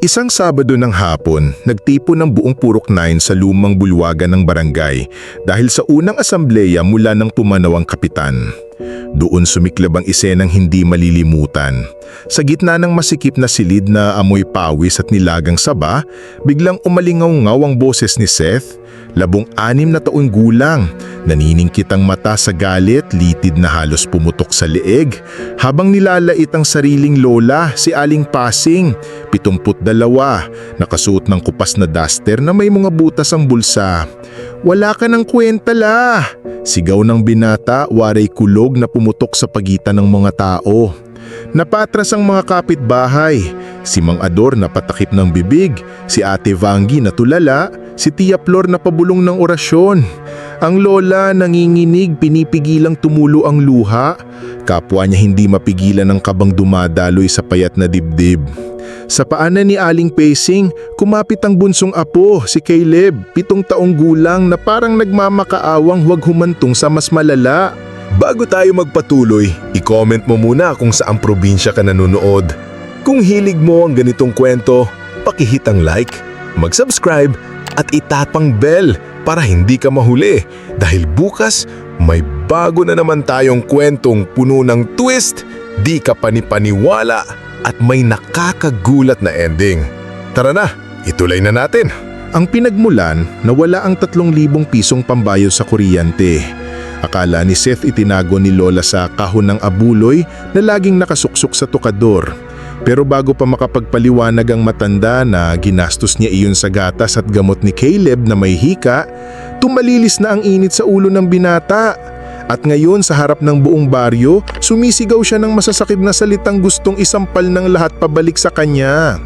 Isang Sabado ng hapon, nagtipo ng buong Purok 9 sa lumang bulwagan ng barangay dahil sa unang asambleya mula ng pumanaw ang kapitan. Doon sumiklab ang isenang hindi malilimutan. Sa gitna ng masikip na silid na amoy pawis at nilagang saba, biglang umalingaw-ngaw ang boses ni Seth, labong anim na taong gulang. Naniningkit ang mata sa galit, litid na halos pumutok sa leeg, habang nilalait ang sariling lola, si Aling Pasing, pitumput dalawa, nakasuot ng kupas na duster na may mga butas ang bulsa. Wala ka ng kwenta la! Sigaw ng binata, waray kulog na pumutok sa pagitan ng mga tao. Napatras ang mga kapitbahay. Si Mang Ador na patakip ng bibig, si Ate Vangi na tulala, si Tia Flor na pabulong ng orasyon. Ang lola nanginginig pinipigilang tumulo ang luha. Kapwa niya hindi mapigilan ng kabang dumadaloy sa payat na dibdib. Sa paanan ni Aling Pacing, kumapit ang bunsong apo, si Caleb, pitong taong gulang na parang nagmamakaawang huwag humantong sa mas malala. Bago tayo magpatuloy, i-comment mo muna kung saang probinsya ka nanonood. Kung hilig mo ang ganitong kwento, pakihit ang like, mag-subscribe at itapang bell para hindi ka mahuli dahil bukas may bago na naman tayong kwentong puno ng twist, di ka panipaniwala at may nakakagulat na ending. Tara na, ituloy na natin. Ang pinagmulan, nawala ang 3,000 pisong pambayo sa kuryente. Akala ni Seth itinago ni Lola sa kahon ng abuloy na laging nakasuksok sa tukador. Pero bago pa makapagpaliwanag ang matanda na ginastos niya iyon sa gatas at gamot ni Caleb na may hika, tumalilis na ang init sa ulo ng binata. At ngayon sa harap ng buong baryo, sumisigaw siya ng masasakit na salitang gustong isampal ng lahat pabalik sa kanya.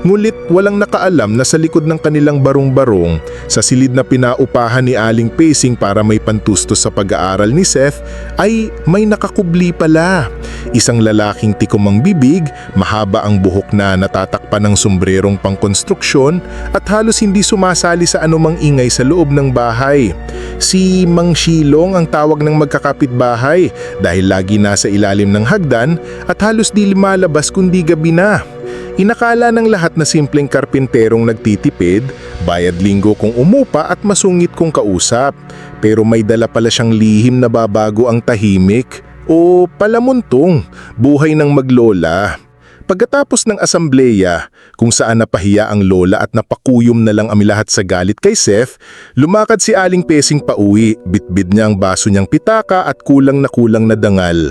Ngunit walang nakaalam na sa likod ng kanilang barong-barong, sa silid na pinaupahan ni Aling Pacing para may pantustos sa pag-aaral ni Seth, ay may nakakubli pala. Isang lalaking tikomang bibig, mahaba ang buhok na natatakpan ng sombrerong pangkonstruksyon at halos hindi sumasali sa anumang ingay sa loob ng bahay. Si Mang Shilong ang tawag ng magkakapitbahay dahil lagi nasa ilalim ng hagdan at halos di lumalabas kundi gabi na. Inakala ng lahat na simpleng karpinterong nagtitipid, bayad linggo kung umupa at masungit kung kausap. Pero may dala pala siyang lihim na babago ang tahimik o palamuntong buhay ng maglola. Pagkatapos ng asambleya, kung saan napahiya ang lola at napakuyom na lang ami lahat sa galit kay Seth, lumakad si Aling Pesing pauwi, bitbid niya ang baso niyang pitaka at kulang na kulang na dangal.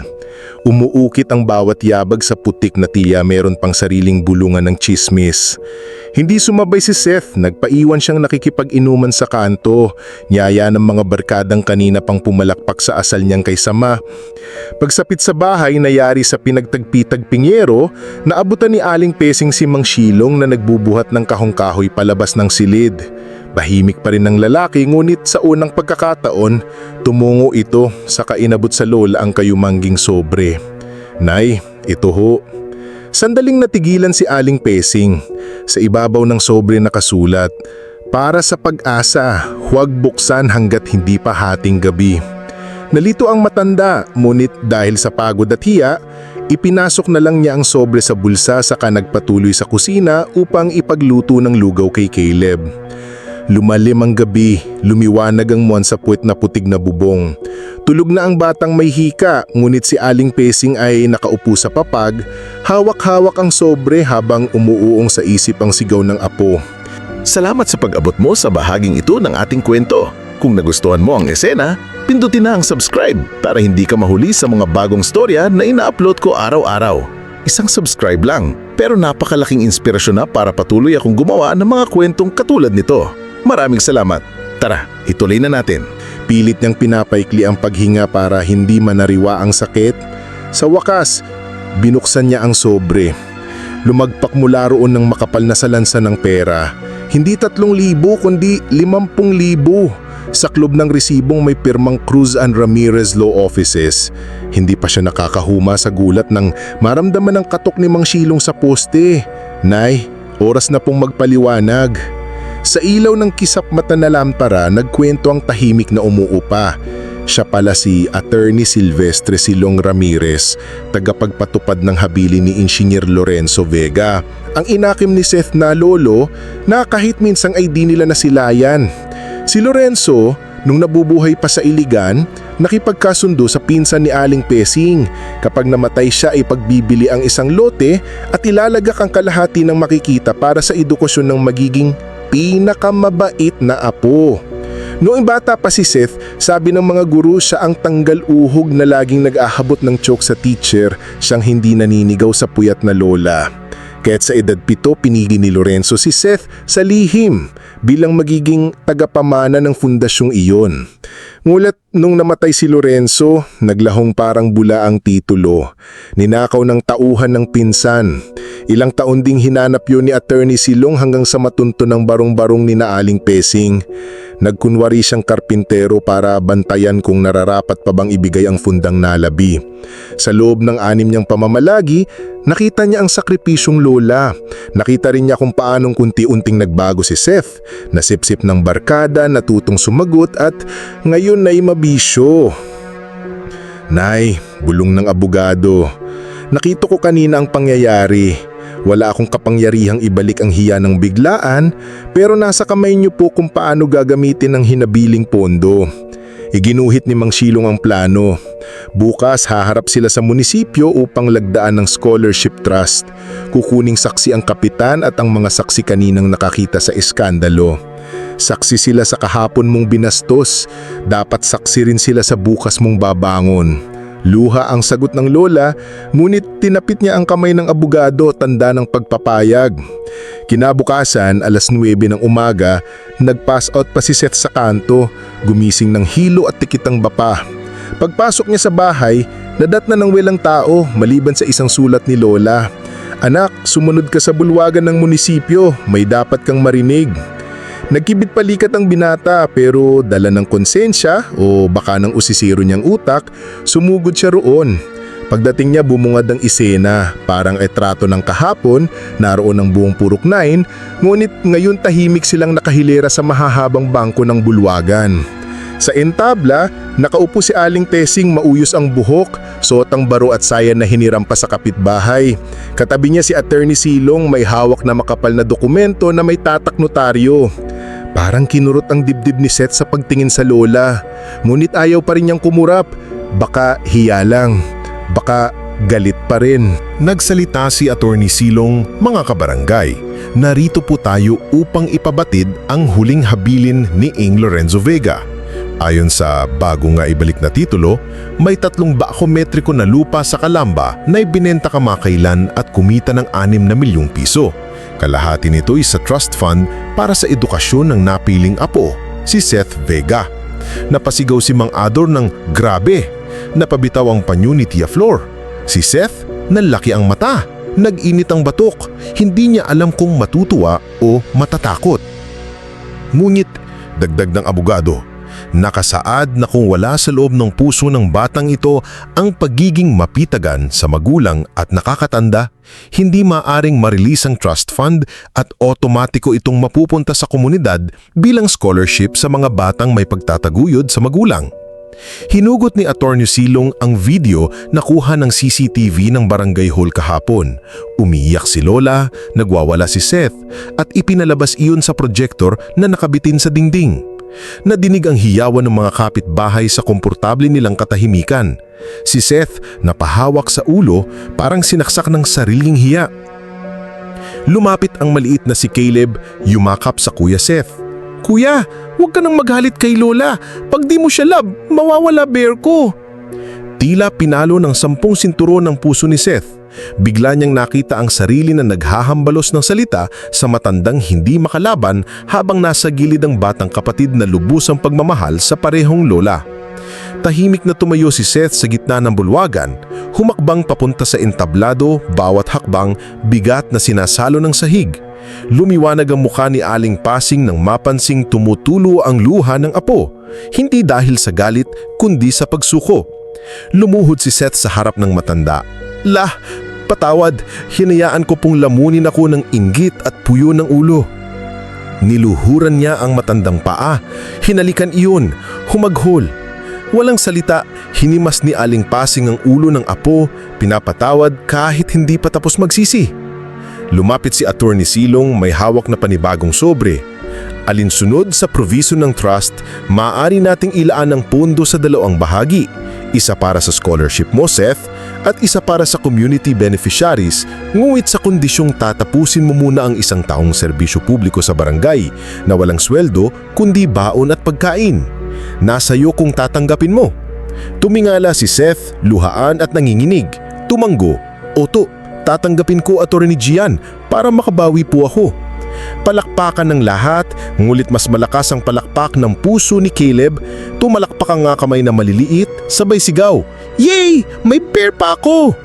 Umuukit ang bawat yabag sa putik na tiya meron pang sariling bulungan ng chismis. Hindi sumabay si Seth, nagpaiwan siyang nakikipag-inuman sa kanto, niyaya ng mga barkadang kanina pang pumalakpak sa asal niyang kay Sama. Pagsapit sa bahay, nayari sa pinagtagpitag-pinyero, naabutan ni Aling Pesing si Mang Shilong na nagbubuhat ng kahong-kahoy palabas ng silid. Bahimik pa rin ng lalaki ngunit sa unang pagkakataon, tumungo ito sa kainabot sa lola ang kayumangging sobre. Nay, ito ho. Sandaling natigilan si Aling Pesing. Sa ibabaw ng sobre nakasulat, Para sa pag-asa, huwag buksan hanggat hindi pa hating gabi. Nalito ang matanda, ngunit dahil sa pagod at hiya, ipinasok na lang niya ang sobre sa bulsa saka nagpatuloy sa kusina upang ipagluto ng lugaw kay Caleb. Lumalim ang gabi, lumiwanag ang muwan sa puwet na putig na bubong. Tulog na ang batang may hika, ngunit si Aling Pesing ay nakaupo sa papag, hawak-hawak ang sobre habang umuuong sa isip ang sigaw ng apo. Salamat sa pag-abot mo sa bahaging ito ng ating kwento. Kung nagustuhan mo ang esena, pindutin na ang subscribe para hindi ka mahuli sa mga bagong storya na ina-upload ko araw-araw. Isang subscribe lang, pero napakalaking inspirasyon na para patuloy akong gumawa ng mga kwentong katulad nito. Maraming salamat. Tara, ituloy na natin. Pilit niyang pinapaikli ang paghinga para hindi manariwa ang sakit. Sa wakas, binuksan niya ang sobre. Lumagpak mula roon ng makapal na salansa ng pera. Hindi tatlong libo kundi limampung libo. Sa klob ng resibong may pirmang Cruz and Ramirez Law Offices. Hindi pa siya nakakahuma sa gulat nang maramdaman ang katok ni Mang Shilong sa poste. Nay, oras na pong magpaliwanag. Sa ilaw ng kisap mata na lampara, nagkwento ang tahimik na umuupa. Siya pala si Attorney Silvestre Silong Ramirez, tagapagpatupad ng habili ni Engineer Lorenzo Vega. Ang inakim ni Seth na lolo na kahit minsang ay di nila nasilayan. Si Lorenzo, nung nabubuhay pa sa Iligan, nakipagkasundo sa pinsan ni Aling Pesing. Kapag namatay siya ay pagbibili ang isang lote at ilalagak ang kalahati ng makikita para sa edukasyon ng magiging pinakamabait na apo. Noong bata pa si Seth, sabi ng mga guru siya ang tanggal uhog na laging nag-ahabot ng choke sa teacher, siyang hindi naninigaw sa puyat na lola. Kaya't sa edad pito, pinili ni Lorenzo si Seth sa lihim bilang magiging tagapamana ng fundasyong iyon. Ngulat nung namatay si Lorenzo, naglahong parang bula ang titulo. Ninakaw ng tauhan ng pinsan. Ilang taon ding hinanap yun ni Attorney Silong hanggang sa matunto ng barong-barong ni Naaling Pesing. Nagkunwari siyang karpintero para bantayan kung nararapat pa bang ibigay ang fundang nalabi. Sa loob ng anim niyang pamamalagi, nakita niya ang sakripisyong lola. Nakita rin niya kung paanong kunti-unting nagbago si Seth. Nasipsip ng barkada, natutong sumagot at ngayon ay mabisyo. Nay, bulong ng abogado. Nakita ko kanina ang pangyayari. Wala akong kapangyarihang ibalik ang hiya ng biglaan pero nasa kamay niyo po kung paano gagamitin ang hinabiling pondo. Iginuhit ni Mang Silong ang plano. Bukas haharap sila sa munisipyo upang lagdaan ng scholarship trust. Kukuning saksi ang kapitan at ang mga saksi kaninang nakakita sa iskandalo. Saksi sila sa kahapon mong binastos. Dapat saksi rin sila sa bukas mong babangon. Luha ang sagot ng lola, ngunit tinapit niya ang kamay ng abogado tanda ng pagpapayag. Kinabukasan, alas 9 ng umaga, nag-pass out pa si Seth sa kanto, gumising ng hilo at tikitang bapa. Pagpasok niya sa bahay, nadat na ng walang tao maliban sa isang sulat ni Lola. Anak, sumunod ka sa bulwagan ng munisipyo, may dapat kang marinig. Nagkibit palikat ang binata pero dala ng konsensya o baka ng usisiro niyang utak, sumugod siya roon. Pagdating niya bumungad ang isena, parang etrato ng kahapon, naroon ang buong purok 9, ngunit ngayon tahimik silang nakahilera sa mahahabang bangko ng bulwagan. Sa entabla, nakaupo si Aling Tesing mauyos ang buhok, suot ang baro at sayan na hiniram pa sa kapitbahay. Katabi niya si Attorney Silong may hawak na makapal na dokumento na may tatak notaryo. Parang kinurot ang dibdib ni Seth sa pagtingin sa lola. Ngunit ayaw pa rin niyang kumurap. Baka hiya lang. Baka galit pa rin. Nagsalita si Attorney Silong, mga kabarangay. Narito po tayo upang ipabatid ang huling habilin ni Ing Lorenzo Vega. Ayon sa bago nga ibalik na titulo, may tatlong bakometriko na lupa sa Kalamba na ibinenta kamakailan at kumita ng 6 na milyong piso. Kalahati nito ay sa trust fund para sa edukasyon ng napiling apo, si Seth Vega. Napasigaw si Mang Ador ng grabe, napabitaw ang panyo ni Tia Flor. Si Seth, nalaki ang mata, nag-init ang batok, hindi niya alam kung matutuwa o matatakot. Ngunit, dagdag ng abogado, nakasaad na kung wala sa loob ng puso ng batang ito ang pagiging mapitagan sa magulang at nakakatanda, hindi maaring marilis ang trust fund at otomatiko itong mapupunta sa komunidad bilang scholarship sa mga batang may pagtataguyod sa magulang. Hinugot ni Attorney Silong ang video na kuha ng CCTV ng Barangay Hall kahapon. Umiiyak si Lola, nagwawala si Seth, at ipinalabas iyon sa projector na nakabitin sa dingding. Nadinig ang hiyawan ng mga kapitbahay sa komportable nilang katahimikan. Si Seth napahawak sa ulo parang sinaksak ng sariling hiya. Lumapit ang maliit na si Caleb, yumakap sa Kuya Seth. Kuya, huwag ka nang maghalit kay Lola. Pag di mo siya love, mawawala bear ko. Tila pinalo ng sampung sinturon ng puso ni Seth. Bigla niyang nakita ang sarili na naghahambalos ng salita sa matandang hindi makalaban habang nasa gilid ang batang kapatid na lubos ang pagmamahal sa parehong lola. Tahimik na tumayo si Seth sa gitna ng bulwagan, humakbang papunta sa entablado, bawat hakbang bigat na sinasalo ng sahig. Lumiwanag ang mukha ni Aling Pasing nang mapansing tumutulo ang luha ng apo, hindi dahil sa galit kundi sa pagsuko. Lumuhod si Seth sa harap ng matanda. Lah, patawad, hinayaan ko pong lamunin ako ng inggit at puyo ng ulo. Niluhuran niya ang matandang paa, hinalikan iyon, humaghol. Walang salita, hinimas ni Aling Pasing ang ulo ng apo, pinapatawad kahit hindi pa tapos magsisi. Lumapit si Attorney Silong may hawak na panibagong sobre. Alinsunod sa proviso ng trust, maaari nating ilaan ang pondo sa dalawang bahagi. Isa para sa scholarship mo, Seth, at isa para sa community beneficiaries, ngunit sa kondisyong tatapusin mo muna ang isang taong serbisyo publiko sa barangay na walang sweldo kundi baon at pagkain. Nasa iyo kung tatanggapin mo. Tumingala si Seth, luhaan at nanginginig. Tumanggo, Oto, tatanggapin ko Attorney Gian para makabawi po ako. Palakpakan ng lahat, ngulit mas malakas ang palakpak ng puso ni Caleb, tumalakpak ang nga kamay na maliliit, sabay sigaw, Yay! May pair pa ako!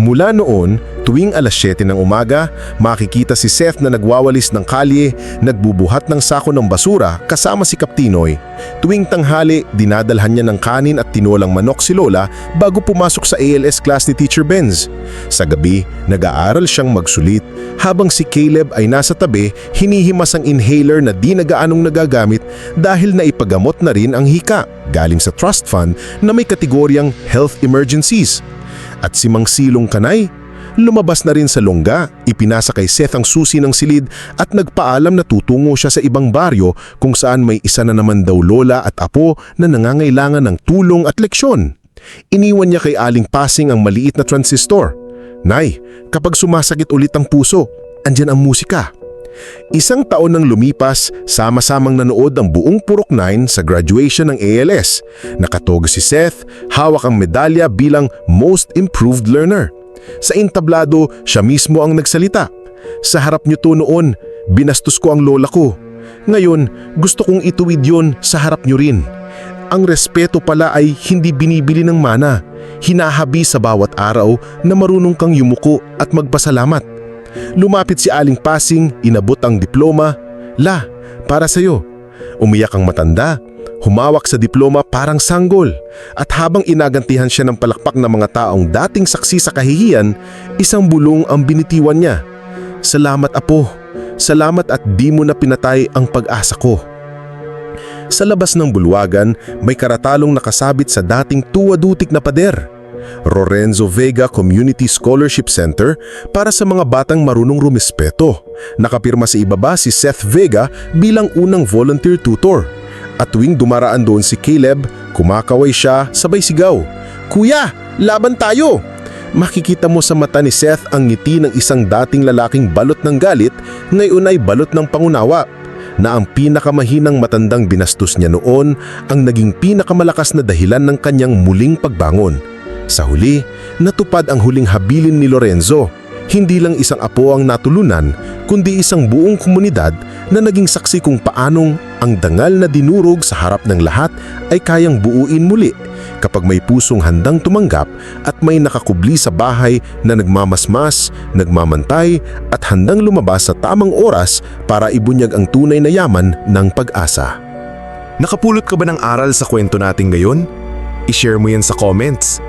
Mula noon, tuwing alas 7 ng umaga, makikita si Seth na nagwawalis ng kalye, nagbubuhat ng sako ng basura kasama si Kaptinoy. Tuwing tanghali, dinadalhan niya ng kanin at tinolang manok si Lola bago pumasok sa ALS class ni Teacher Benz. Sa gabi, nag-aaral siyang magsulit habang si Caleb ay nasa tabi, hinihimas ang inhaler na di nagaanong nagagamit dahil naipagamot na rin ang hika galing sa trust fund na may kategoryang health emergencies. At si Mang Silong Kanay, lumabas na rin sa longga, ipinasa kay Seth ang susi ng silid at nagpaalam na tutungo siya sa ibang baryo kung saan may isa na naman daw lola at apo na nangangailangan ng tulong at leksyon. Iniwan niya kay Aling Pasing ang maliit na transistor. Nay, kapag sumasakit ulit ang puso, andyan ang musika. Isang taon nang lumipas, sama-samang nanood ang buong Purok 9 sa graduation ng ALS. Nakatogo si Seth, hawak ang medalya bilang Most Improved Learner. Sa intablado, siya mismo ang nagsalita. Sa harap niyo to noon, binastos ko ang lola ko. Ngayon, gusto kong ituwid yon sa harap niyo rin. Ang respeto pala ay hindi binibili ng mana. Hinahabi sa bawat araw na marunong kang yumuko at magpasalamat. Lumapit si Aling Pasing, inabot ang diploma. La, para sa'yo. Umiyak ang matanda. Humawak sa diploma parang sanggol. At habang inagantihan siya ng palakpak ng mga taong dating saksi sa kahihiyan, isang bulong ang binitiwan niya. Salamat apo. Salamat at di mo na pinatay ang pag-asa ko. Sa labas ng bulwagan, may karatalong nakasabit sa dating tuwadutik na pader. Lorenzo Vega Community Scholarship Center para sa mga batang marunong rumispeto. Nakapirma sa ibaba si Seth Vega bilang unang volunteer tutor. At tuwing dumaraan doon si Caleb, kumakaway siya sabay sigaw, Kuya, laban tayo! Makikita mo sa mata ni Seth ang ngiti ng isang dating lalaking balot ng galit, ngayon ay balot ng pangunawa na ang pinakamahinang matandang binastos niya noon ang naging pinakamalakas na dahilan ng kanyang muling pagbangon. Sa huli, natupad ang huling habilin ni Lorenzo. Hindi lang isang apo ang natulunan, kundi isang buong komunidad na naging saksi kung paanong ang dangal na dinurog sa harap ng lahat ay kayang buuin muli kapag may pusong handang tumanggap at may nakakubli sa bahay na nagmamasmas, nagmamantay at handang lumabas sa tamang oras para ibunyag ang tunay na yaman ng pag-asa. Nakapulot ka ba ng aral sa kwento natin ngayon? I-share mo yan sa comments.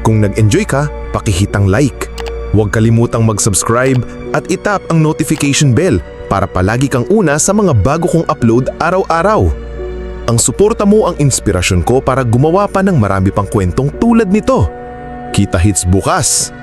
Kung nag-enjoy ka, pakihitang like. Huwag kalimutang mag-subscribe at itap ang notification bell para palagi kang una sa mga bago kong upload araw-araw. Ang suporta mo ang inspirasyon ko para gumawa pa ng marami pang kwentong tulad nito. Kita hits bukas!